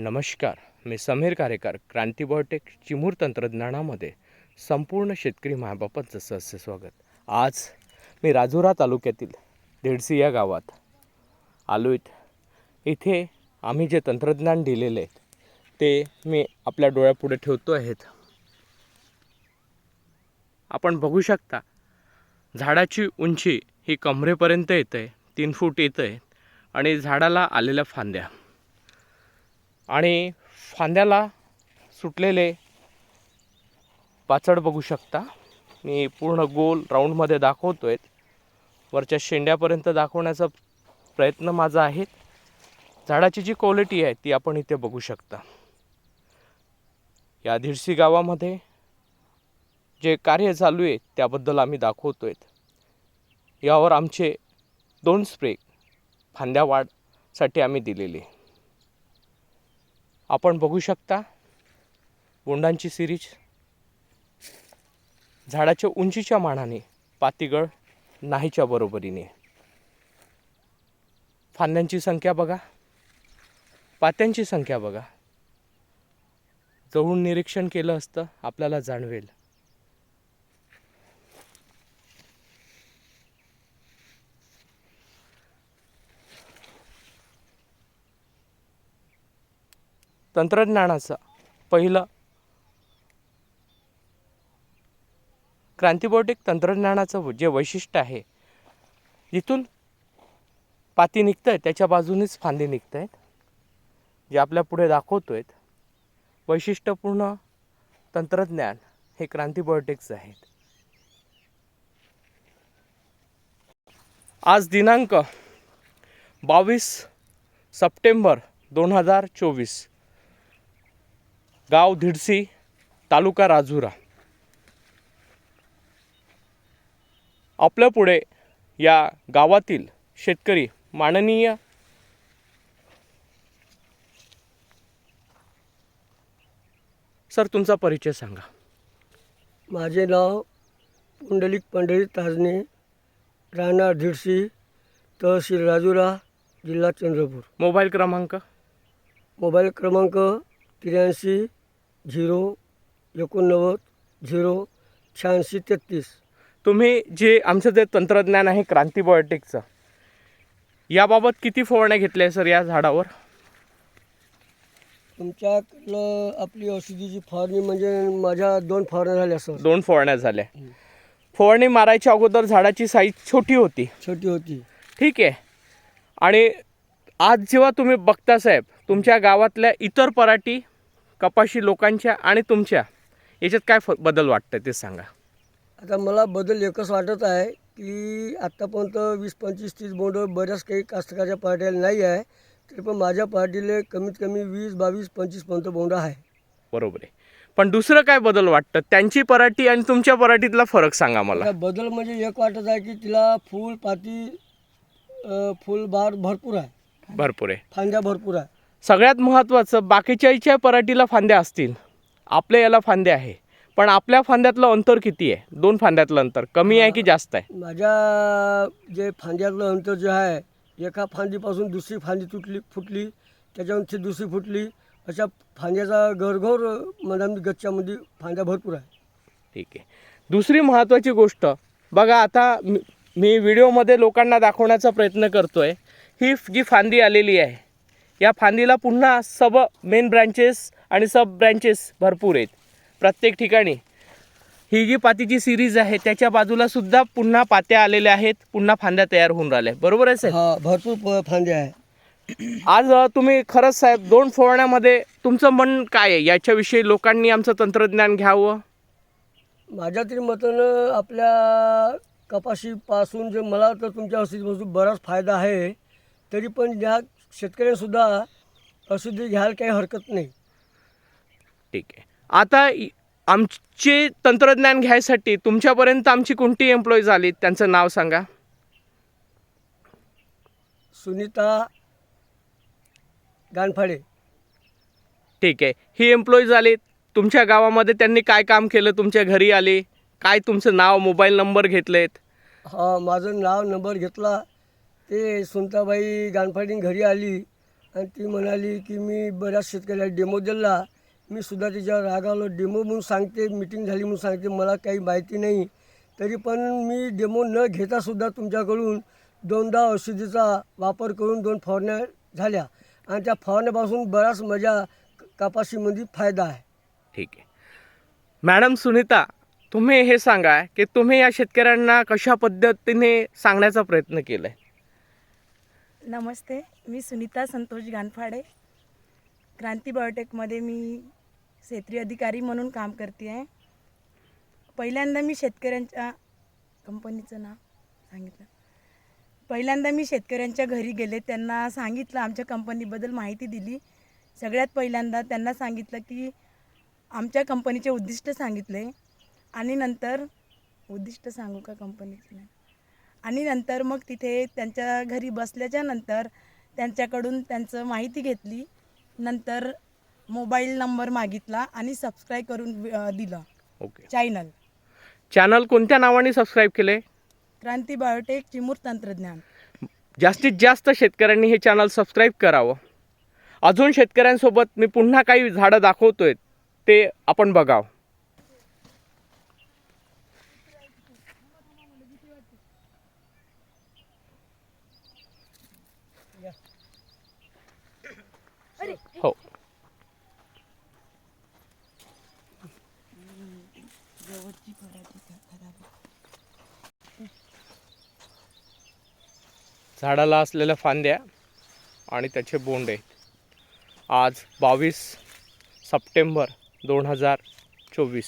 नमस्कार मी समीर कारेकर क्रांती बायोटेक चिमूर तंत्रज्ञानामध्ये संपूर्ण शेतकरी मायबापत सहस्य स्वागत. आज मी राजुरा तालुक्यातील देडसी या गावात आलो आहेत इथे आम्ही जे तंत्रज्ञान दिलेले आहेत ते मी आपल्या डोळ्यापुढे ठेवतो आहेत. आपण बघू शकता झाडाची उंची ही कमरेपर्यंत येते तीन फूट येतं आहे आणि झाडाला आलेल्या फांद्या. आणि फांद्याला सुटलेले पाचड बघू शकता. मी पूर्ण गोल राऊंडमध्ये दाखवतो आहे वरच्या शेंड्यापर्यंत दाखवण्याचा प्रयत्न माझा आहे. झाडाची जी क्वालिटी आहे ती आपण इथे बघू शकता. या धिरसी गावामध्ये जे कार्य चालू आहे त्याबद्दल आम्ही दाखवतो आहेत यावर आमचे दोन स्प्रे फांद्या वाढसाठी आम्ही दिलेले. आपण बघू शकता बोंडांची सिरीज. झाडाच्या उंचीच्या मानाने पातीगळ नाहीच्या बरोबरीने. फांद्यांची संख्या बघा. पात्यांची संख्या बघा. जवळून निरीक्षण केलं असतं आपल्याला जाणवेल. तंत्रज्ञानाचं पहिलं. क्रांतिबोटिक तंत्रज्ञानाचं जे वैशिष्ट्य आहे जिथून पाती निघतं आहे त्याच्या बाजूनेच फांदी निघत आहेत जे आपल्या पुढे दाखवतो आहेत वैशिष्ट्यपूर्ण तंत्रज्ञान हे क्रांतिबोटिक्स आहेत. आज दिनांक बावीस सप्टेंबर दोन हजार चोवीस. गाव धिडसी तालुका राजुरा. आपल्या पुढे या गावातील शेतकरी माननीय सर तुमचा परिचय सांगा. माझे नाव पुंडलिक पंढरी ताजने राहणार धिडसी तहसील राजुरा जिल्हा चंद्रपूर. मोबाईल क्रमांक? मोबाईल क्रमांक त्र्याऐंशी झिरो एकोणनव्वद झिरो शहाऐंशी तेहतीस. तुम्ही जे आमचं जे तंत्रज्ञान आहे क्रांती बायोटेकचं याबाबत किती फवारण्या घेतल्या सर या झाडावर? तुमच्याकडलं आपली औषधीची फवारणी म्हणजे माझ्या दोन फवारण्या झाल्या सर. दोन फवारण्या झाल्या. फवारणी मारायच्या अगोदर झाडाची साईज छोटी होती. छोटी होती. ठीक आहे. आणि आज जेव्हा तुम्ही बघता साहेब तुमच्या गावातल्या इतर पराठी कपाशी लोकांच्या आणि तुमच्या याच्यात काय फ बदल वाटतं ते सांगा. आता मला बदल एकच वाटत आहे की आत्तापर्यंत वीस पंचवीस तीस बोंड बऱ्याच काही कास्तकाच्या पार्ट्याला नाही आहे तरी पण माझ्या पार्टीला कमीत कमी वीस बावीस पंचवीसपर्यंत बोंड आहे. बरोबर आहे. पण दुसरं काय बदल वाटतं? त्यांची पराठी आणि तुमच्या पराठीतला फरक सांगा मला. बदल म्हणजे एक वाटत आहे की तिला फूल पाती अ, फुल बार भरपूर आहे. भरपूर आहे. फांद्या भरपूर आहे. सगळ्यात महत्त्वाचं बाकीच्याच्या पराठीला फांद्या असतील. आपल्या याला फांद्या आहे. पण आपल्या फांद्यातलं अंतर किती आहे? दोन फांद्यातलं अंतर कमी आहे की जास्त आहे? माझ्या जे फांद्यातलं अंतर जे आहे एका फांदीपासून दुसरी फांदी तुटली फुटली त्याच्यानंतर दुसरी फुटली अशा फांद्याचा घरघर मधामध्ये गच्च्यामध्ये फांद्या भरपूर आहे. ठीक आहे. दुसरी महत्त्वाची गोष्ट बघा आता मी- व्हिडिओमध्ये लोकांना दाखवण्याचा प्रयत्न करतो आहे ही जी फांदी आलेली आहे या फांदीला पुन्हा सब मेन ब्रँचेस आणि सब ब्रँचेस भरपूर आहेत. प्रत्येक ठिकाणी. ही जी पातीची सिरीज आहे त्याच्या बाजूला सुद्धा पुन्हा पात्या आलेल्या आहेत पुन्हा फांद्या तयार होऊन राहिल्या बरोबर आहे साहेब? हा भरपूर फांद्या आहे आज तुम्ही खरंच साहेब दोन फवारण्यामध्ये तुमचं मन काय आहे? याच्याविषयी लोकांनी आमचं तंत्रज्ञान घ्यावं? माझ्या तरी मतानं आपल्या कपाशीपासून जे मला तर तुमच्या औषधीपासून बराच फायदा आहे तरी पण या शेतकऱ्यांसुद्धा औषधी घ्यायला काही हरकत नाही. ठीक आहे. आता इ- आमचे तंत्रज्ञान घ्यायसाठी तुमच्यापर्यंत आमची कोणती एम्प्लॉई झाली? त्यांचं नाव सांगा. सुनीता गानफाडे. ठीक आहे. ही एम्प्लॉई झाली. तुमच्या गावामध्ये त्यांनी काय काम केलं? तुमच्या घरी आले. काय तुमचं नाव मोबाईल नंबर घेतलेत? हा माझं नाव नंबर घेतला. ते सुनताबाई गानफाटीन घरी आली आणि ती म्हणाली की मी बऱ्याच शेतकऱ्याला डेमो दिला. मी सुद्धा तिच्यावर रागावलो डेमो म्हणून सांगते मिटिंग झाली म्हणून सांगते मला काही माहिती नाही. तरी पण मी डेमो न घेतासुद्धा तुमच्याकडून दोनदा औषधीचा वापर करून दोन फवारण्या झाल्या. आणि त्या फवारण्यापासून बराच माझ्या क- कपाशीमध्ये फायदा आहे. ठीक आहे. मॅडम सुनीता तुम्ही हे सांगा की तुम्ही या शेतकऱ्यांना कशा पद्धतीने सांगण्याचा प्रयत्न केला आहे नमस्ते मी सुनीता संतोष गानफाडे. क्रांती बायोटेकमध्ये मी क्षेत्रीय अधिकारी म्हणून काम करते आहे पहिल्यांदा मी शेतकऱ्यांच्या कंपनीचं नाव सांगितलं. पहिल्यांदा मी शेतकऱ्यांच्या घरी गेले त्यांना सांगितलं आमच्या कंपनीबद्दल माहिती दिली. सगळ्यात पहिल्यांदा त्यांना सांगितलं की आमच्या कंपनीचे उद्दिष्ट सांगितले. आणि नंतर उद्दिष्ट सांगू का कंपनीचं? नाही आणि नंतर मग तिथे त्यांच्या घरी बसल्याच्या नंतर त्यांच्याकडून त्यांचं माहिती घेतली. नंतर मोबाईल नंबर मागितला आणि सबस्क्राईब करून दिलं. ओके. चॅनल चॅनल कोणत्या नावाने सबस्क्राईब केले? क्रांती बायोटेक चिमूर तंत्रज्ञान. जास्तीत जास्त शेतकऱ्यांनी हे चॅनल सबस्क्राईब करावं. अजून शेतकऱ्यांसोबत मी पुन्हा काही झाडं दाखवतोय ते आपण बघावं. हो झाडाला असलेल्या फांद्या आणि त्याचे बोंडे. आज बावीस सप्टेंबर दोन हजार चोवीस.